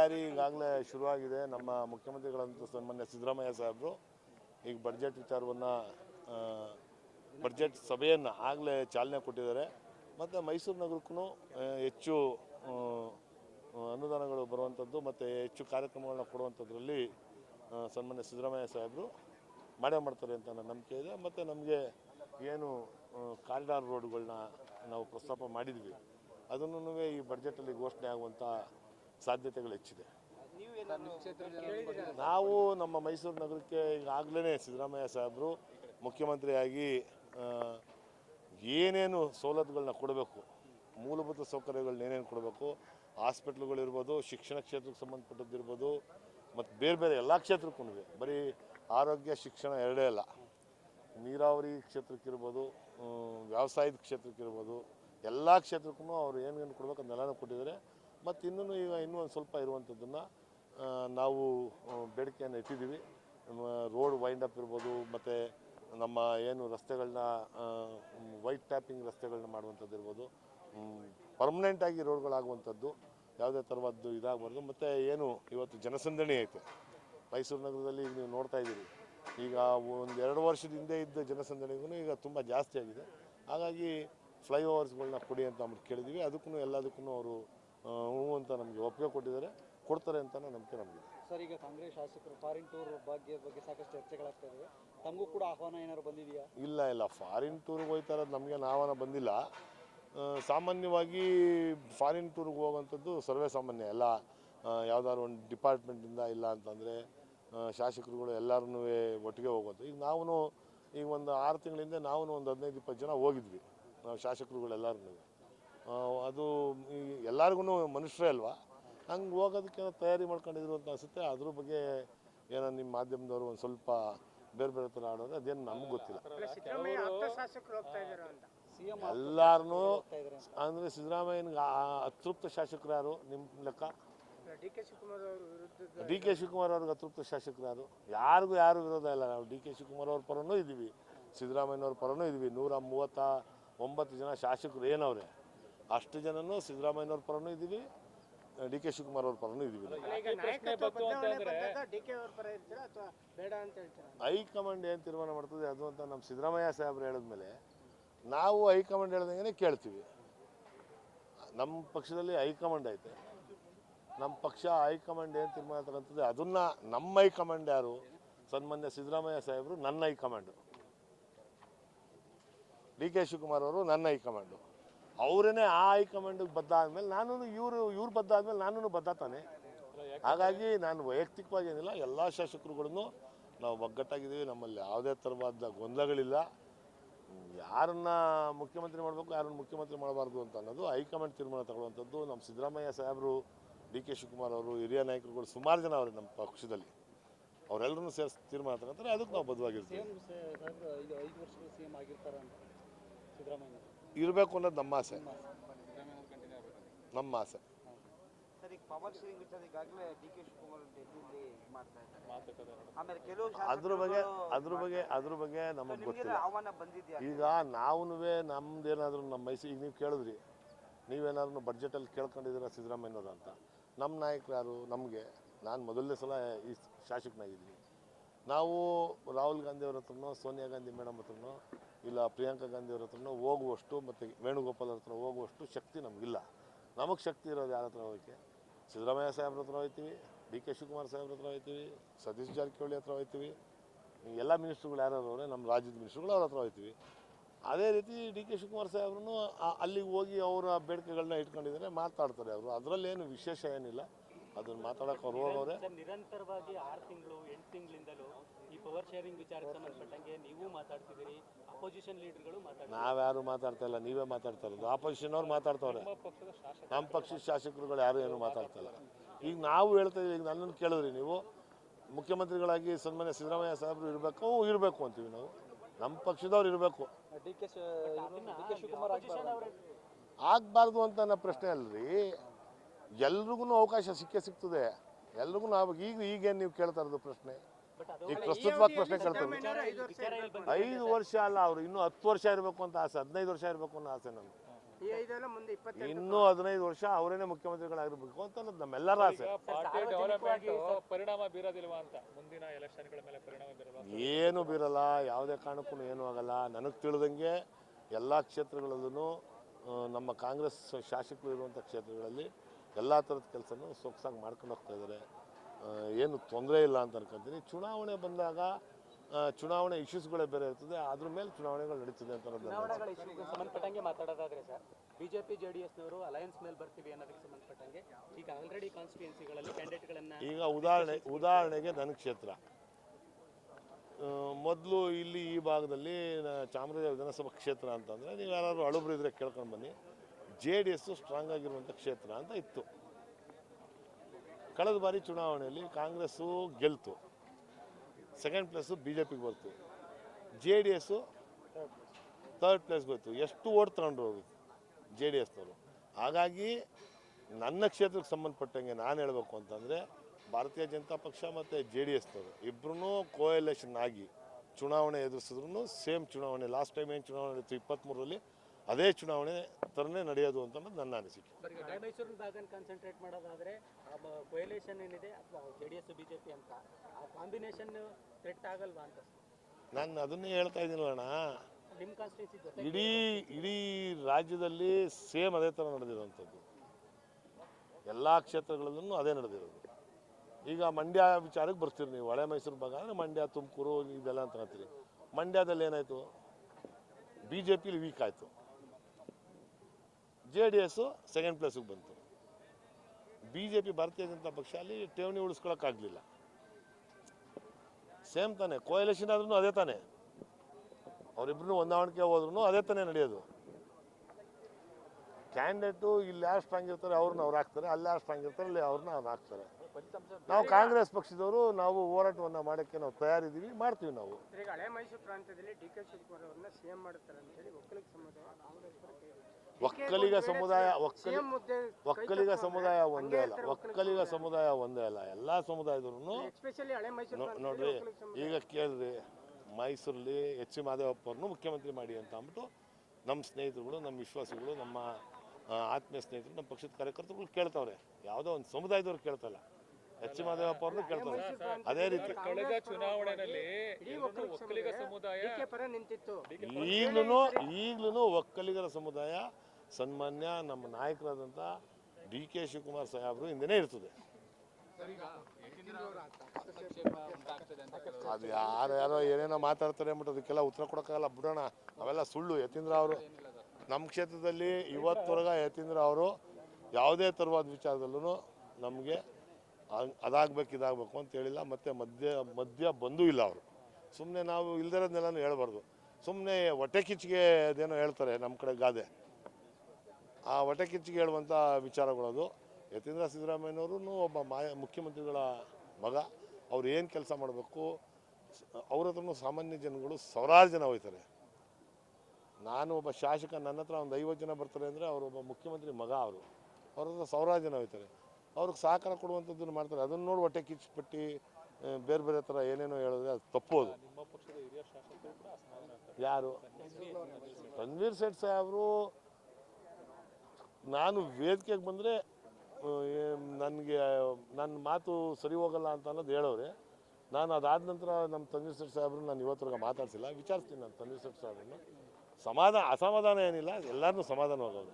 ತಯಾರಿ ಈಗಾಗಲೇ ಶುರುವಾಗಿದೆ. ನಮ್ಮ ಮುಖ್ಯಮಂತ್ರಿಗಳಂತ ಸನ್ಮಾನ್ಯ ಸಿದ್ದರಾಮಯ್ಯ ಸಾಹೇಬರು ಈಗ ಬಡ್ಜೆಟ್ ವಿಚಾರವನ್ನು ಬಡ್ಜೆಟ್ ಸಭೆಯನ್ನು ಆಗಲೇ ಚಾಲನೆ ಕೊಟ್ಟಿದ್ದಾರೆ. ಮತ್ತು ಮೈಸೂರು ನಗರಕ್ಕೂ ಹೆಚ್ಚು ಅನುದಾನಗಳು ಬರುವಂಥದ್ದು ಮತ್ತು ಹೆಚ್ಚು ಕಾರ್ಯಕ್ರಮಗಳನ್ನ ಕೊಡುವಂಥದ್ರಲ್ಲಿ ಸನ್ಮಾನ್ಯ ಸಿದ್ದರಾಮಯ್ಯ ಸಾಹೇಬರು ಮಾಡೇ ಮಾಡ್ತಾರೆ ಅಂತ ನನ್ನ ನಂಬಿಕೆ ಇದೆ. ಮತ್ತು ನಮಗೆ ಏನು ಕಾರಿಡಾರ್ ರೋಡ್ಗಳನ್ನ ನಾವು ಪ್ರಸ್ತಾಪ ಮಾಡಿದ್ವಿ. ಅದನ್ನು ಈ ಬಡ್ಜೆಟಲ್ಲಿ ಘೋಷಣೆ ಆಗುವಂಥ ಸಾಧ್ಯತೆಗಳು ಹೆಚ್ಚಿದೆ. ನಾವು ನಮ್ಮ ಮೈಸೂರು ನಗರಕ್ಕೆ ಈಗಾಗಲೇ ಸಿದ್ದರಾಮಯ್ಯ ಸಾಹೇಬರು ಮುಖ್ಯಮಂತ್ರಿಯಾಗಿ ಏನೇನು ಸವಲತ್ತುಗಳನ್ನ ಕೊಡಬೇಕು ಮೂಲಭೂತ ಸೌಕರ್ಯಗಳನ್ನ ಏನೇನು ಕೊಡಬೇಕು ಹಾಸ್ಪಿಟ್ಲುಗಳಿರ್ಬೋದು ಶಿಕ್ಷಣ ಕ್ಷೇತ್ರಕ್ಕೆ ಸಂಬಂಧಪಟ್ಟದ್ದಿರ್ಬೋದು ಮತ್ತು ಬೇರೆ ಬೇರೆ ಎಲ್ಲ ಕ್ಷೇತ್ರಕ್ಕೂ ಬರೀ ಆರೋಗ್ಯ ಶಿಕ್ಷಣ ಎರಡೇ ಅಲ್ಲ. ನೀರಾವರಿ ಕ್ಷೇತ್ರಕ್ಕಿರ್ಬೋದು ವ್ಯವಸಾಯದ ಕ್ಷೇತ್ರಕ್ಕಿರ್ಬೋದು ಎಲ್ಲ ಕ್ಷೇತ್ರಕ್ಕೂ ಅವ್ರು ಏನೇನು ಕೊಡಬೇಕು ಅದನ್ನೆಲ್ಲನೂ ಕೊಟ್ಟಿದ್ದಾರೆ. ಮತ್ತು ಇನ್ನೂ ಈಗ ಇನ್ನೂ ಒಂದು ಸ್ವಲ್ಪ ಇರುವಂಥದ್ದನ್ನು ನಾವು ಬೇಡಿಕೆಯನ್ನು ಇಟ್ಟಿದ್ದೀವಿ. ರೋಡ್ ವೈಂಡ್ ಅಪ್ ಇರ್ಬೋದು, ಮತ್ತು ನಮ್ಮ ಏನು ರಸ್ತೆಗಳನ್ನ ವೈಟ್ ಟ್ಯಾಪಿಂಗ್ ರಸ್ತೆಗಳನ್ನ ಮಾಡುವಂಥದ್ದು ಇರ್ಬೋದು. ಪರ್ಮನೆಂಟಾಗಿ ರೋಡ್ಗಳಾಗುವಂಥದ್ದು, ಯಾವುದೇ ಥರವಾದ್ದು ಇದಾಗಬಾರ್ದು. ಮತ್ತು ಏನು, ಇವತ್ತು ಜನಸಂದಣಿ ಐತೆ. ಮೈಸೂರು ನಗರದಲ್ಲಿ ಈಗ ನೀವು ನೋಡ್ತಾ ಇದ್ದೀರಿ. ಈಗ ಒಂದು ಎರಡು ವರ್ಷದ ಹಿಂದೆ ಇದ್ದ ಜನಸಂದಣಿಗೂ ಈಗ ತುಂಬ ಜಾಸ್ತಿ ಆಗಿದೆ. ಹಾಗಾಗಿ ಫ್ಲೈಓವರ್ಸ್ಗಳನ್ನ ಕೊಡಿ ಅಂತ ಅಂದ್ಬಿಟ್ಟು ಕೇಳಿದ್ದೀವಿ. ಅದಕ್ಕೂ ಎಲ್ಲದಕ್ಕೂ ಅವರು ಹ್ಞೂ ಅಂತ ನಮಗೆ ಒಪ್ಪಿಗೆ ಕೊಟ್ಟಿದ್ದಾರೆ. ಕೊಡ್ತಾರೆ ಅಂತ ನಂಬಿಕೆ ನಮಗೆ ಸರ್ ಈಗ ಕಾಂಗ್ರೆಸ್ ಶಾಸಕರು ಫಾರಿನ್ ಟೂರ್ ಬಗ್ಗೆ ಬಗ್ಗೆ ಸಾಕಷ್ಟು ಚರ್ಚೆಗಳಾಗ್ತಾ ಇದೆ ತಮಗೂ ಕೂಡ ಆಹ್ವಾನ ಏನಾದ್ರು ಬಂದಿದೆಯಾ? ಇಲ್ಲ ಇಲ್ಲ. ಫಾರಿನ್ ಟೂರ್ಗೆ ಹೋಗ್ತಾ ಇರೋದು ನಮಗೆ ಆಹ್ವಾನ ಬಂದಿಲ್ಲ. ಆ, ಸಾಮಾನ್ಯವಾಗಿ ಫಾರಿನ್ ಟೂರ್ಗೆ ಹೋಗುವಂಥದ್ದು ಸರ್ವೇ ಸಾಮಾನ್ಯ. ಎಲ್ಲ ಯಾವುದಾದ್ರು ಒಂದು ಡಿಪಾರ್ಟ್ಮೆಂಟಿಂದ ಇಲ್ಲ ಅಂತಂದರೆ ಶಾಸಕರುಗಳು ಎಲ್ಲರೂ ಒಟ್ಟಿಗೆ ಹೋಗುವಂಥ ಈಗ ನಾವು ಈಗ ಒಂದು ಆರು ತಿಂಗಳಿಂದ ನಾವು ಒಂದು ಹದಿನೈದು ಇಪ್ಪತ್ತು ಜನ ಹೋಗಿದ್ವಿ. ನಾವು ಶಾಸಕರುಗಳೆಲ್ಲರೂ ಅದು ಎಲ್ಲರಿಗೂ ಮನುಷ್ಯರೇ ಅಲ್ವಾ? ಹಂಗೆ ಹೋಗೋದಕ್ಕೆ ತಯಾರಿ ಮಾಡ್ಕೊಂಡಿದ್ರು ಅಂತ ಅನಿಸುತ್ತೆ. ಅದ್ರ ಬಗ್ಗೆ ಏನೋ ನಿಮ್ಮ ಮಾಧ್ಯಮದವರು ಒಂದು ಸ್ವಲ್ಪ ಬೇರೆ ಬೇರೆ ಥರ ಆಡೋದು ಅದೇನು ನಮ್ಗೆ ಗೊತ್ತಿಲ್ಲ. ಇದ್ದಾರೆ ಅಂದರೆ ಸಿದ್ದರಾಮಯ್ಯನಿಗೆ ಆ- ಅತೃಪ್ತ ಶಾಸಕರು ಯಾರು ನಿಮ್ಮ ಲೆಕ್ಕ? ಡಿ ಕೆ ಶಿವಕುಮಾರ್ ಅವರ ವಿರುದ್ಧದ ಡಿ ಕೆ ಶಿವಕುಮಾರ್ ಅವ್ರಿಗೆ ಅತೃಪ್ತ ಶಾಸಕರು ಯಾರು? ಯಾರಿಗೂ ಯಾರು ವಿರೋಧ ಇಲ್ಲ. ನಾವು ಡಿ ಕೆ ಶಿವಕುಮಾರ್ ಅವ್ರ ಪರನೂ ಇದ್ದೀವಿ. ಸಿದ್ದರಾಮಯ್ಯನವ್ರ ಪರನೂ ಇದ್ದೀವಿ. ನೂರ ಮೂವತ್ತ ಒಂಬತ್ತು ಜನ ಶಾಸಕರು ಏನವ್ರೆ ಅಷ್ಟು ಜನನೂ ಸಿದ್ದರಾಮಯ್ಯನವ್ರ ಪರನೂ ಇದ್ದೀವಿ ಡಿ ಕೆ ಶಿವಕುಮಾರ್ ಅವ್ರ ಪರನೂ ಇದ್ದೀವಿ ನಾವು. ಈಗ ನಾಯಕತ್ವ ಬದಲಾವಣೆ ಡಿ ಕೆ ಅವ್ರ ಪರ ಇರ್ತೀರಾ ಅಥವಾ ಬೇಡ ಅಂತ ಹೇಳ್ತೀರಾ? ಹೈಕಮಾಂಡ್ ಏನು ತೀರ್ಮಾನ ಮಾಡ್ತದೆ ಅದು ಅಂತ ನಮ್ಮ ಸಿದ್ದರಾಮಯ್ಯ ಸಾಹೇಬ್ರು ಹೇಳಿದ್ಮೇಲೆ ನಾವು ಹೈಕಮಾಂಡ್ ಹೇಳ್ದಂಗೆ ಕೇಳ್ತೀವಿ. ನಮ್ಮ ಪಕ್ಷದಲ್ಲಿ ಹೈಕಮಾಂಡ್ ಐತೆ. ನಮ್ಮ ಪಕ್ಷ ಹೈಕಮಾಂಡ್ ಏನು ತೀರ್ಮಾನ ತಗೊಂತದೆ ಅದನ್ನ ನಮ್ಮ ಹೈಕಮಾಂಡ್ ಯಾರು? ಸನ್ಮಾನ್ಯ ಸಿದ್ದರಾಮಯ್ಯ ಸಾಹೇಬರು ನನ್ನ ಹೈಕಮಾಂಡು. ಡಿ ಕೆ ಶಿವಕುಮಾರ್ ಅವರು ನನ್ನ ಹೈಕಮಾಂಡು. ಅವರೇನೆ ಆ ಹೈಕಮಾಂಡಿಗೆ ಬದ್ಧ ಆದಮೇಲೆ ನಾನು ಇವರು, ಇವ್ರು ಬದ್ಧ ಆದಮೇಲೆ ನಾನು ಬದ್ಧ ತಾನೆ ಹಾಗಾಗಿ ನಾನು ವೈಯಕ್ತಿಕವಾಗಿ ಏನಿಲ್ಲ, ಎಲ್ಲ ಶಾಸಕರುಗಳನ್ನು ನಾವು ಒಗ್ಗಟ್ಟಾಗಿದ್ದೀವಿ. ನಮ್ಮಲ್ಲಿ ಯಾವುದೇ ಥರವಾದ ಗೊಂದಲಗಳಿಲ್ಲ. ಯಾರನ್ನ ಮುಖ್ಯಮಂತ್ರಿ ಮಾಡಬೇಕು, ಯಾರನ್ನ ಮುಖ್ಯಮಂತ್ರಿ ಮಾಡಬಾರ್ದು ಅಂತ ಅನ್ನೋದು ಹೈಕಮಾಂಡ್ ತೀರ್ಮಾನ ತಗೊಳ್ಳುವಂಥದ್ದು ನಮ್ಮ ಸಿದ್ದರಾಮಯ್ಯ ಸಾಹೇಬರು, ಡಿ ಕೆ ಶಿವಕುಮಾರ್ ಅವರು, ಹಿರಿಯ ನಾಯಕರುಗಳು ಸುಮಾರು ಜನ ಅವರು ನಮ್ಮ ಪಕ್ಷದಲ್ಲಿ. ಅವರೆಲ್ಲರೂ ಸೇರಿಸಿ ತೀರ್ಮಾನ ತಗೊಂತಾರೆ, ಅದಕ್ಕೆ ನಾವು ಬದ್ಧವಾಗಿರ್ತೀವಿ. ಇರಬೇಕು ಅನ್ನೋದು ನಮ್ಮ ಆಸೆ. ನಮ್ಮ ಆಸೆ. ಅದ್ರ ಬಗ್ಗೆ ಅದ್ರ ಬಗ್ಗೆ ಅದ್ರ ಬಗ್ಗೆ ನಮಗೆ ಗೊತ್ತಿಲ್ಲ. ಈಗ ನಾವು ನಮ್ದೇನಾದ್ರೂ ನಮ್ಮ ಮೈಸೂರು ಈಗ ನೀವು ಕೇಳಿದ್ರಿ ನೀವೇನಾದ್ರೂ ಬಡ್ಜೆಟಲ್ಲಿ ಕೇಳ್ಕೊಂಡಿದ್ದೀರಾ ಸಿದ್ದರಾಮಯ್ಯನವ್ರು ಅಂತ. ನಮ್ಮ ನಾಯಕರು ಯಾರು? ನಮಗೆ. ನಾನು ಮೊದಲನೇ ಸಲ ಈ ಶಾಸಕನಾಗಿದ್ದೀನಿ. ನಾವು ರಾಹುಲ್ ಗಾಂಧಿ ಅವ್ರ ಹತ್ರನೋ ಸೋನಿಯಾ ಗಾಂಧಿ ಮೇಡಮ್ ಹತ್ರನೋ ಇಲ್ಲ, ಪ್ರಿಯಾಂಕಾ ಗಾಂಧಿ ಅವ್ರ ಹತ್ರನೋ ಹೋಗುವಷ್ಟು ಮತ್ತು ವೇಣುಗೋಪಾಲ್ ಹತ್ರ ಹೋಗುವಷ್ಟು ಶಕ್ತಿ ನಮಗಿಲ್ಲ. ನಮಗೆ ಶಕ್ತಿ ಇರೋದು ಯಾರ ಹತ್ರ ಹೋಗೋಕ್ಕೆ ಸಿದ್ದರಾಮಯ್ಯ ಸಾಹೇಬ್ರ ಹತ್ರ ಹೋಗ್ತೀವಿ, ಡಿ ಕೆ ಶಿವಕುಮಾರ್ ಸಾಹೇಬ್ರ ಹತ್ರ ಹೋಗ್ತೀವಿ, ಸತೀಶ್ ಜಾರಕಿಹೊಳಿ ಹತ್ರ ಹೋಗ್ತೀವಿ ಎಲ್ಲ ಮಿನಿಸ್ಟ್ರುಗಳು ಯಾರು ಅವರೇ? ನಮ್ಮ ರಾಜ್ಯದ ಮಿನಿಸ್ಟ್ರುಗಳು ಅವ್ರ ಹತ್ರ ಹೋಗ್ತೀವಿ. ಅದೇ ರೀತಿ ಡಿ ಕೆ ಶಿವಕುಮಾರ್ ಸಾಹೇಬ್ರು ಅಲ್ಲಿಗೆ ಹೋಗಿ ಅವರ ಬೇಡಿಕೆಗಳನ್ನ ಇಟ್ಕೊಂಡಿದ್ದಾರೆ, ಮಾತಾಡ್ತಾರೆ ಅವರು. ಅದರಲ್ಲೇನು ವಿಶೇಷ ಏನಿಲ್ಲ ಅದನ್ನು ಮಾತಾಡೋಕೆ ಅವ್ರು ಹೋಗೋರೆ ನಿರಂತರವಾಗಿ ಆರು ತಿಂಗಳು, ಎಂಟು ತಿಂಗಳಿಂದಲೂ ಪವರ್ ಶೇರಿಂಗ್ ವಿಚಾರಕ್ಕೆ ಸಂಬಂಧಪಟ್ಟಂಗೆ ನೀವು ಮಾತಾಡ್ತಿದ್ದೀರಿ ಅಪೋಸಿಷನ್ ಲೀಡರ್ಗಳು ಮಾತಾಡ್ತಾರೆ ನಾವ್ಯಾರು ಮಾತಾಡ್ತಾ ಇಲ್ಲ ನೀವೇ ಮಾತಾಡ್ತಾ ಇರೋದು. ಆಪೋಸಿಷನ್ ಅವ್ರು ಮಾತಾಡ್ತಾವ್ರೆ. ನಮ್ಮ ಪಕ್ಷದ ಶಾಸಕರುಗಳು ಯಾರು ಏನು ಮಾತಾಡ್ತಾ ಇಲ್ಲ. ಈಗ ನಾವು ಹೇಳ್ತಾ ಈಗ ನನ್ನನ್ನು ಕೇಳಿದ್ರಿ ನೀವು. ಮುಖ್ಯಮಂತ್ರಿಗಳಾಗಿ ಸನ್ಮಾನ್ಯ ಸಿದ್ದರಾಮಯ್ಯ ಸಾಹೇಬರು ಇರಬೇಕು ಇರಬೇಕು ಅಂತೀವಿ ನಾವು. ನಮ್ಮ ಪಕ್ಷದವ್ರು ಇರಬೇಕು. D K D K Shivakumar ಆಗ್ಬಾರ್ದು. ಅಂತ ನನ್ನ ಪ್ರಶ್ನೆ ಅಲ್ರಿ. ಎಲ್ರಿಗೂ ಅವಕಾಶ ಸಿಕ್ಕೇ ಸಿಗ್ತದೆ. ಎಲ್ರಿಗೂ ನಾವು ಈಗ ಈಗೇನು ನೀವು ಕೇಳ್ತಾ ಇರೋದು ಪ್ರಶ್ನೆ? ಈಗ ಪ್ರಸ್ತುತವಾದ ಪ್ರಶ್ನೆ ಕೇಳ್ತಾರೆ ವಿಚಾರ ಐದು ವರ್ಷ ಐದು ವರ್ಷ ಅಲ್ಲ ಅವ್ರು ಇನ್ನೂ ಹತ್ತು ವರ್ಷ ಇರಬೇಕು ಅಂತ ಆಸೆ ಹದಿನೈದು ವರ್ಷ ಇರಬೇಕು ಅನ್ನೋ ಆಸೆ ನಮ್ಗೆ. ಈ ಇನ್ನೂ ಹದಿನೈದು ವರ್ಷ ಅವರೇನೆ ಮುಖ್ಯಮಂತ್ರಿಗಳಾಗಿರ್ಬೇಕು ಅಂತ ಅನ್ನೋದು ನಮ್ಮೆಲ್ಲರ ಆಸೆ. ಪರಿಣಾಮ ಬೀರೋದಿಲ್ವಾ ಅಂತ? ಮುಂದಿನ ಎಲೆಕ್ಷನ್ಗಳ ಮೇಲೆ ಪರಿಣಾಮ ಬೀರಲ್ಲ ಏನು ಬೀರಲ್ಲ ಯಾವುದೇ ಕಾರಣಕ್ಕೂ ಏನೂ ಆಗಲ್ಲ. ನನಗೆ ತಿಳಿದಂಗೆ ಎಲ್ಲ ಕ್ಷೇತ್ರಗಳಲ್ಲೂ ನಮ್ಮ ಕಾಂಗ್ರೆಸ್ ಶಾಸಕರು ಇರುವಂಥ ಕ್ಷೇತ್ರಗಳಲ್ಲಿ ಎಲ್ಲ ಥರದ ಕೆಲಸನೂ ಸೊಗಸಾಗಿ ಮಾಡ್ಕೊಂಡು ಹೋಗ್ತಾ ಇದ್ದಾರೆ ಏನು ತೊಂದರೆ ಇಲ್ಲ ಅಂತ ಅನ್ಕೊಂತೀನಿ. ಚುನಾವಣೆ ಬಂದಾಗ ಚುನಾವಣೆ ಇಶ್ಯೂಸ್ಗಳೇ ಬೇರೆ ಇರ್ತದೆ. ಅದ್ರ ಮೇಲೆ ಚುನಾವಣೆಗಳು ನಡೀತದೆ ಅಂತ. ಚುನಾವಣೆಗಳ ಇಶ್ಯೂಗೆ ಸಂಬಂಧಪಟ್ಟಂಗೆ ಮಾತಾಡೋದಾದ್ರೆ ಸರ್ ಬಿಜೆಪಿ ಜೆ ಡಿ ಎಸ್ನವರು ಅಲಯನ್ಸ್ ಮೇಲೆ ಬರ್ತೀವಿ ಅನ್ನೋದಕ್ಕೆ ಸಂಬಂಧಪಟ್ಟಂಗೆ ಈಗ ಆಲ್ರೆಡಿ ಕಾನ್ಸ್ಟಿಟ್ಯೂನ್ಸಿಗಳಲ್ಲಿ ಕ್ಯಾಂಡಿಡೇಟ್ಗಳನ್ನ ಈಗ ಉದಾಹರಣೆ ಉದಾಹರಣೆಗೆ ನನ್ನ ಕ್ಷೇತ್ರ ಮೊದಲು ಇಲ್ಲಿ ಈ ಭಾಗದಲ್ಲಿ ಚಾಮರಾಜ ವಿಧಾನಸಭಾ ಕ್ಷೇತ್ರ ಅಂತಂದರೆ ನೀವು ಯಾರಾದರೂ ಅಳುಬ್ರು ಇದ್ರೆ ಕೇಳ್ಕೊಂಡು ಬನ್ನಿ. ಜೆ ಡಿ ಎಸ್ಸು ಸ್ಟ್ರಾಂಗ್ ಆಗಿರುವಂಥ ಕ್ಷೇತ್ರ ಅಂತ ಇತ್ತು. ಕಳೆದ ಬಾರಿ ಚುನಾವಣೆಯಲ್ಲಿ ಕಾಂಗ್ರೆಸ್ಸು ಗೆಲ್ತು. ಸೆಕೆಂಡ್ ಪ್ಲೇಸು ಬಿ ಜೆ ಪಿಗೆ ಬಂತು J D S third place ಹೋಯ್ತು. ಎಷ್ಟು ಓಟ್ ಅವರು? ಜೆ ಡಿ ಎಸ್ನವರು ಹಾಗಾಗಿ ನನ್ನ ಕ್ಷೇತ್ರಕ್ಕೆ ಸಂಬಂಧಪಟ್ಟಂಗೆ ನಾನು ಹೇಳಬೇಕು ಅಂತಂದರೆ ಭಾರತೀಯ ಜನತಾ ಪಕ್ಷ ಮತ್ತು ಜೆ ಡಿ ಎಸ್ನವರು ಇಬ್ಬರೂ ಕೋಯಲೇಷನ್ ಆಗಿ ಚುನಾವಣೆ ಎದುರಿಸಿದ್ರು ಸೇಮ್ ಚುನಾವಣೆ ಲಾಸ್ಟ್ ಟೈಮ್ ಏನು ಚುನಾವಣೆ ನಡೀತು ಇಪ್ಪತ್ತ್ಮೂರರಲ್ಲಿ ಅದೇ ಚುನಾವಣೆ ಥರನೇ ನಡೆಯೋದು ಅಂತ ನನ್ನ ಅನಿಸಿಕೆ. ಭಾಗನ ಕಾನ್ಸಂಟ್ರೇಟ್ ಮಾಡೋದಾದ್ರೆ ಕೊಯಲೇಷನ್ ಏನಿದೆ ಅಥವಾ ಜೆ ಡಿ ಎಸ್ ಬಿಜೆಪಿ ಅಂತ ಆ ಕಾಂಬಿನೇಷನ್ ಥ್ರೆಟ್ ಆಗಲ್ವಾ ಅಂತ? ನಾನು ಅದನ್ನೇ ಹೇಳ್ತಾ ಇದ್ದೀನಲ್ಲ ನಿಮ್ಮ ಕಾನ್ಸ್ಟಿಟ್ಯೂನ್ಸಿ ಜೊತೆ ಇಡೀ ಇಡೀ ರಾಜ್ಯದಲ್ಲಿ ಸೇಮ್ ಅದೇ ಥರ ನಡೆದಿರುವಂಥದ್ದು. ಎಲ್ಲ ಕ್ಷೇತ್ರಗಳಲ್ಲೂ ಅದೇ ನಡೆದಿರೋದು. ಈಗ ಮಂಡ್ಯ ವಿಚಾರಕ್ಕೆ ಬರ್ತೀರಿ ನೀವು. ಹಳೆ ಮೈಸೂರು ಭಾಗ ಅಂದರೆ ಮಂಡ್ಯ ತುಮಕೂರು ಇದೆಲ್ಲ ಅಂತ ಹೇಳ್ತೀರಿ ಮಂಡ್ಯದಲ್ಲಿ ಏನಾಯಿತು? ಬಿ ಜೆ ಪಿಲಿ ವೀಕ್ ಆಯಿತು. ಜೆ ಡಿ ಎಸ್ಸು ಸೆಕೆಂಡ್ ಪ್ಲೇಸಿಗೆ ಬಂತು. ಬಿ ಜೆ ಪಿ, ಭಾರತೀಯ ಜನತಾ ಪಕ್ಷ ಅಲ್ಲಿ ಠೇವಣಿ ಉಳಿಸ್ಕೊಳಕ್ಕಾಗಲಿಲ್ಲ ಸೇಮ್ ತಾನೆ ಕೋಯಲೇಷನ್ ಆದ್ರೂ ಅದೇ ತಾನೆ. ಅವರಿಬ್ರು ಹೊಂದಾವಣಿಕೆ ಹೋದ್ರು ಅದೇ ತಾನೇ ನಡೆಯೋದು. ಕ್ಯಾಂಡಿಡೇಟು ಇಲ್ಲಿ ಯಾರು ಸ್ಟ್ರಾಂಗ್ ಇರ್ತಾರೆ, ಅವ್ರನ್ನ ಅವ್ರು ಹಾಕ್ತಾರೆ, ಅಲ್ಲಿ ಯಾರು ಸ್ಟ್ರಾಂಗ್ ಇರ್ತಾರೆ, ಅಲ್ಲಿ ಅವ್ರನ್ನ ಅವ್ರು ಹಾಕ್ತಾರೆ. ನಾವು ಕಾಂಗ್ರೆಸ್ ಪಕ್ಷದವರು, ನಾವು ಹೋರಾಟವನ್ನು ಮಾಡೋಕ್ಕೆ ನಾವು ತಯಾರಿದ್ದೀವಿ, ಮಾಡ್ತೀವಿ ನಾವು. ಹಳೆ ಮೈಸೂರು ಪ್ರಾಂತ್ಯದಲ್ಲಿ ಡಿ ಕೆ ಶಿವಕುಮಾರ್ ಅವ್ರನ್ನ ಸಿಎಂ ಅಂತ ಹೇಳಿ ಒಕ್ಕಲಿಗ ಕೇಳಿದೆ. ಒಕ್ಕಲಿಗ ಸಮುದಾಯ ಒಕ್ಕಲಿ ಒಕ್ಕಲಿಗ ಸಮುದಾಯ ಒಂದೇ ಅಲ್ಲ. ಒಕ್ಕಲಿಗ ಸಮುದಾಯ. ಒಂದೇ ಅಲ್ಲ. ಎಲ್ಲ ಸಮುದಾಯದವ್ರು ನೋಡ್ರಿ ಈಗ ಕೇಳಿದ್ರಿ ಮೈಸೂರಲ್ಲಿ ಎಚ್ ಸಿ ಮಾದೇವಪ್ಪ ಅವ್ರನ್ನು ಮುಖ್ಯಮಂತ್ರಿ ಮಾಡಿ ಅಂತ ಅಂದ್ಬಿಟ್ಟು ನಮ್ಮ ಸ್ನೇಹಿತರುಗಳು ನಮ್ಮ ವಿಶ್ವಾಸಿಗಳು ನಮ್ಮ ಆತ್ಮೀಯ ಸ್ನೇಹಿತರು ನಮ್ಮ ಪಕ್ಷದ ಕಾರ್ಯಕರ್ತರುಗಳು ಕೇಳ್ತಾವ್ರೆ. ಯಾವುದೋ ಒಂದು ಸಮುದಾಯದವ್ರು ಕೇಳ್ತಲ್ಲ. ಎಚ್ ಸಿ ಮಾದೇವಪ್ಪ ಅವ್ರನ್ನು ಕೇಳ್ತಾರೆ ಅದೇ ರೀತಿ ಕಳೆದ ಚುನಾವಣೆಯಲ್ಲಿ ಒಕ್ಕಲಿಗ ಸಮುದಾಯ ಈಗ್ಲೂ ಈಗ್ಲೂ ಒಕ್ಕಲಿಗರ ಸಮುದಾಯ ಸನ್ಮಾನ್ಯ ನಮ್ಮ ನಾಯಕರಾದಂಥ ಡಿ ಕೆ ಶಿವಕುಮಾರ್ ಸಾಹೇಬರು ಹಿಂದೆನೇ ಇರ್ತದೆ. ಅದು ಯಾರು ಯಾರೋ ಏನೇನೋ ಮಾತಾಡ್ತಾರೆ ಅಂದ್ಬಿಟ್ಟು ಅದಕ್ಕೆಲ್ಲ ಉತ್ತರ ಕೊಡೋಕ್ಕಾಗಲ್ಲ. ಬಿಡೋಣ. ಅವೆಲ್ಲ ಸುಳ್ಳು. ಯತೀಂದ್ರ ಅವರು ನಮ್ಮ ಕ್ಷೇತ್ರದಲ್ಲಿ ಇವತ್ತವರೆಗ ಯತೀಂದ್ರ ಅವರು ಯಾವುದೇ ಥರವಾದ ವಿಚಾರದಲ್ಲೂ ನಮಗೆ ಅದಾಗಬೇಕು, ಇದಾಗಬೇಕು ಅಂತ ಹೇಳಿಲ್ಲ. ಮತ್ತು ಮಧ್ಯ ಮಧ್ಯ ಬಂದೂ ಇಲ್ಲ ಅವರು. ಸುಮ್ಮನೆ ನಾವು ಇಲ್ದಿರೋದನ್ನೆಲ್ಲನೂ ಹೇಳ್ಬಾರ್ದು. ಸುಮ್ಮನೆ ಹೊಟ್ಟೆ ಕಿಚ್ಚಿಗೆ ಅದೇನೋ ಹೇಳ್ತಾರೆ ನಮ್ಮ ಕಡೆ ಗಾದೆ. ಆ ಹೊಟ್ಟೆ ಕಿಚ್ಚಿಗೆ ಹೇಳುವಂಥ ವಿಚಾರಗಳದು ಯತೀಂದ್ರ ಸಿದ್ದರಾಮಯ್ಯನವರು ಒಬ್ಬ ಮಾಯ ಮುಖ್ಯಮಂತ್ರಿಗಳ ಮಗ. ಅವ್ರು ಏನು ಕೆಲಸ ಮಾಡಬೇಕು? ಅವ್ರ ಹತ್ರನೂ ಸಾಮಾನ್ಯ ಜನಗಳು ಸಾವಿರಾರು ಜನ ಹೋಯ್ತಾರೆ ನಾನು ಒಬ್ಬ ಶಾಸಕ ನನ್ನ ಹತ್ರ ಒಂದು ಐವತ್ತು ಜನ ಬರ್ತಾರೆ ಅಂದರೆ ಅವರೊಬ್ಬ ಮುಖ್ಯಮಂತ್ರಿ ಮಗ ಅವರು. ಅವ್ರ ಹತ್ರ ಸಾವಿರಾರು ಜನ ಹೋಯ್ತಾರೆ ಅವ್ರಿಗೆ ಸಹಕಾರ ಕೊಡುವಂಥದ್ದನ್ನು ಮಾಡ್ತಾರೆ. ಅದನ್ನು ನೋಡಿ ಹೊಟ್ಟೆ ಕಿಚ್ಚಿಪಟ್ಟು ಬೇರೆ ಬೇರೆ ಥರ ಏನೇನೋ ಹೇಳಿದ್ರೆ ಅದು ತಪ್ಪೋದು. ಯಾರು? ತನ್ವೀರ್ ಸೇಠ್ ಸಾಹೇಬರು ನಾನು ವೇದಿಕೆಗೆ ಬಂದರೆ ನನಗೆ ನನ್ನ ಮಾತು ಸರಿ ಹೋಗಲ್ಲ ಅಂತ ಅನ್ನೋದು ಹೇಳೋರೆ ನಾನು ಅದಾದ ನಂತರ ನಮ್ಮ ತಂದೆ ಸೆಟ್ ಸಾಹೇಬ್ರು ನಾನು ಇವತ್ತರೆಗೆ ಮಾತಾಡ್ಸಿಲ್ಲ. ವಿಚಾರಿಸ್ತೀನಿ ನಾನು ತಂದೆ ಸೆಟ್ ಸಾಹೇಬ್ರನ್ನ. ಸಮಾಧಾನ, ಅಸಮಾಧಾನ ಏನಿಲ್ಲ ಎಲ್ಲರನ್ನೂ ಸಮಾಧಾನವಾಗೋದು